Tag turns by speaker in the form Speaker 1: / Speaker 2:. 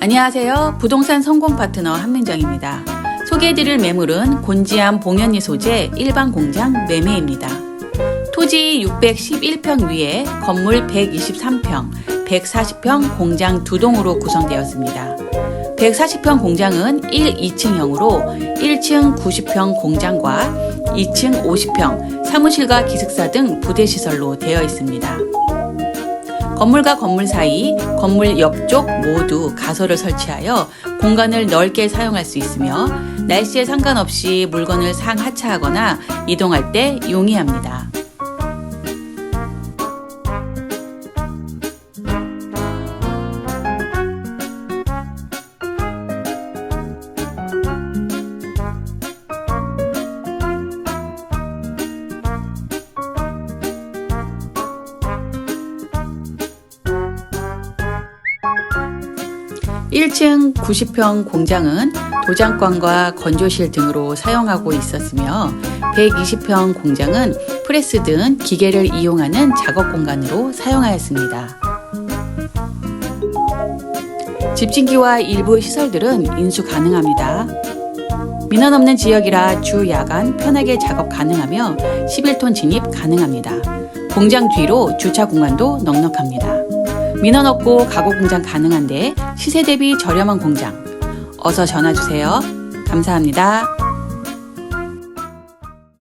Speaker 1: 안녕하세요. 부동산 성공 파트너 한민정입니다. 소개해드릴 매물은 곤지암 봉현리 소재 일반 공장 매매입니다. 토지 611평 위에 건물 123평, 140평 공장 두 동으로 구성되었습니다. 140평 공장은 1, 2층형으로 1층 90평 공장과 2층 50평 사무실과 기숙사 등 부대 시설로 되어 있습니다. 건물과 건물 사이, 건물 옆쪽 모두 가설을 설치하여 공간을 넓게 사용할 수 있으며 날씨에 상관없이 물건을 상하차하거나 이동할 때 용이합니다. 일층 90평 공장은 도장관과 건조실 등으로 사용하고 있었으며 120평 공장은 프레스 등 기계를 이용하는 작업 공간으로 사용하였습니다. 집진기와 일부 시설들은 인수 가능합니다. 민원 없는 지역이라 주 야간 편하게 작업 가능하며 11톤 진입 가능합니다. 공장 뒤로 주차 공간도 넉넉합니다. 민원 없고 가구 공장 가능한데 시세 대비 저렴한 공장. 어서 전화 주세요. 감사합니다.